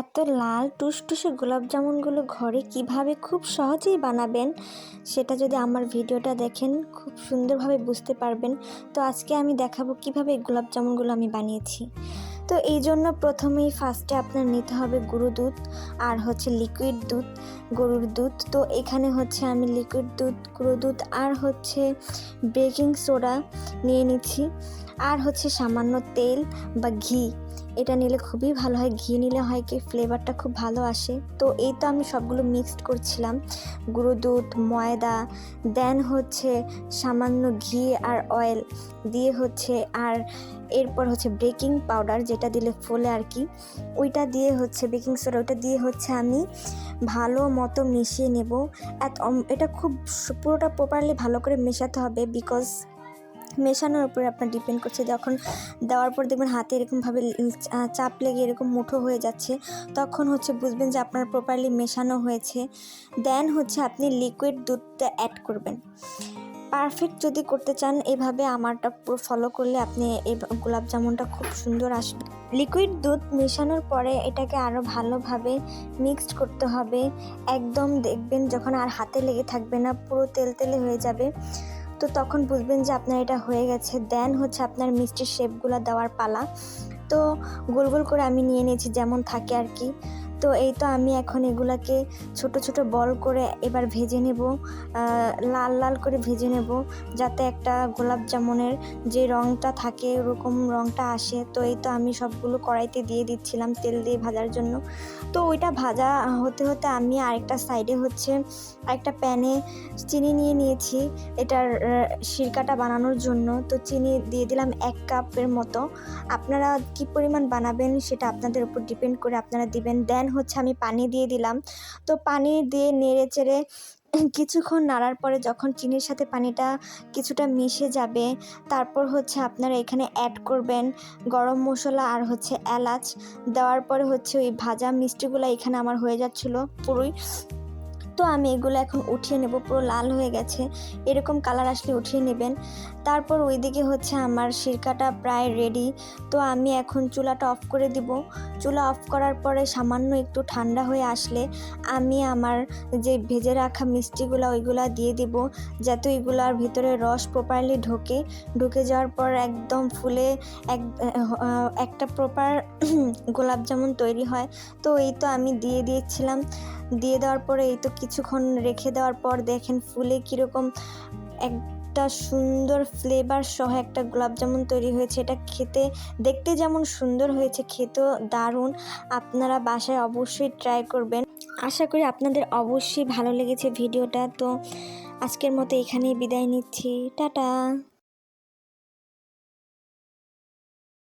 এত লাল, টুসটুসে গোলাপ জামুনগুলো ঘরে কীভাবে খুব সহজেই বানাবেন সেটা যদি আমার ভিডিওটা দেখেন, খুব সুন্দরভাবে বুঝতে পারবেন। তো আজকে আমি দেখাবো কীভাবে এই গোলাপ জামুনগুলো আমি বানিয়েছি। তো এই জন্য প্রথমেই ফার্স্টে আপনার নিতে হবে গুঁড়ো দুধ আর হচ্ছে লিকুইড দুধ, গরুর দুধ। তো এখানে হচ্ছে আমি লিকুইড দুধ, গুঁড়ো দুধ আর হচ্ছে বেকিং সোডা নিয়ে নিচ্ছি। আর হচ্ছে সামান্য তেল বা ঘি এটা নিলে খুবই ভালো হয়, ঘি নিলে হয় কি ফ্লেভারটা খুব ভালো আসে। তো এই তো আমি সবগুলো মিক্সড করছিলাম, গুঁড়ো দুধ, ময়দা দেন হচ্ছে সামান্য ঘি আর অয়েল দিয়ে হচ্ছে, আর এরপর হচ্ছে বেকিং পাউডার যেটা দিলে ফোলে আর কি, ওইটা দিয়ে হচ্ছে বেকিং সোডা ওইটা দিয়ে হচ্ছে আমি ভালো মতো মিশিয়ে নেব। এত এটা খুব পুরোটা প্রপারলি ভালো করে মেশাতে হবে বিকজ মেশানোর উপরে আপনার ডিপেন্ড করছে। যখন দেওয়ার পর দেখবেন হাতে এরকমভাবে চাপ লেগে এরকম মুঠো হয়ে যাচ্ছে, তখন হচ্ছে বুঝবেন যে আপনার প্রপারলি মেশানো হয়েছে। দেন হচ্ছে আপনি লিকুইড দুধটা অ্যাড করবেন। পারফেক্ট যদি করতে চান, এভাবে আমারটা পুরো ফলো করলে আপনি এই গোলাপ জামুনটা খুব সুন্দর আসবে। লিকুইড দুধ মেশানোর পরে এটাকে আরও ভালোভাবে মিক্সড করতে হবে। একদম দেখবেন যখন আর হাতে লেগে থাকবে না, পুরো তেল তেলে হয়ে যাবে। তো তখন বুঝবেন যে আপনার এটা হয়ে গেছে। দেন হচ্ছে আপনার মিষ্টির শেপগুলো দেওয়ার পালা। তো গোল গোল করে আমি নিয়ে নিয়েছি, যেমন থাকে আর কি। তো এই তো আমি এখন এগুলাকে ছোট ছোট বল করে এবার ভেজে নেব লাল লাল করে ভেজে নেব, যাতে একটা গোলাপ জামুনের যে রঙটা থাকে ওরকম রঙটা আসে। তো এই তো আমি সবগুলো কড়াইতে দিয়ে দিচ্ছিলাম তেল দিয়ে ভাজার জন্য। তো ওইটা ভাজা হতে হতে আমি আরেকটা সাইডে হচ্ছে আরেকটা প্যানে চিনি নিয়ে নিয়েছি, এটার সিরকাটা বানানোর জন্য। তো চিনি দিয়ে দিলাম এক কাপের মতো। আপনারা কি পরিমাণ বানাবেন সেটা আপনাদের উপর ডিপেন্ড করে আপনারা দিবেন। দেন হচ্ছে আমি পানি দিয়ে দিলাম। তো পানি দিয়ে নেড়ে চেড়ে কিছুক্ষণ নাড়ার পরে যখন চিনির সাথে পানিটা কিছুটা মিশে যাবে, তারপর হচ্ছে আপনারা এখানে অ্যাড করবেন গরম মশলা আর হচ্ছে এলাচ। দেওয়ার পরে হচ্ছে ওই ভাজা মিষ্টিগুলো এখানে আমার হয়ে যাচ্ছিল পুরোই। তো আমি এগুলো এখন উঠিয়ে নেব, পুরো লাল হয়ে গেছে। এরকম কালার আসলে উঠিয়ে নেবেন। তারপর ওইদিকে হচ্ছে আমার সিরকাটা প্রায় রেডি তো আমি এখন চুলাটা অফ করে দিব। চুলা অফ করার পরে সামান্য একটু ঠান্ডা হয়ে আসলে আমি আমার যে ভেজে রাখা মিষ্টিগুলো, ওইগুলা দিয়ে দিব। যাতে ওইগুলার ভিতরে রস প্রপারলি ঢোকে। ঢুকে যাওয়ার পর একদম ফুলে এক একটা প্রপার গোলাপ জামুন তৈরি হয়। তো এই তো আমি দিয়ে দিয়েছিলাম। দিয়ে দেওয়ার পরে এই তো কিছুক্ষণ রেখে দেওয়ার পর দেখেন ফুলে কীরকম একটা সুন্দর ফ্লেভার সহ একটা গোলাপ জামুন তৈরি হয়েছে। এটা খেতে, দেখতে যেমন সুন্দর হয়েছে, খেতেও দারুণ। আপনারা বাসায় অবশ্যই ট্রাই করবেন। আশা করি আপনাদের অবশ্যই ভালো লেগেছে ভিডিওটা। তো আজকের মতো এখানেই বিদায় নিচ্ছি। টাটা!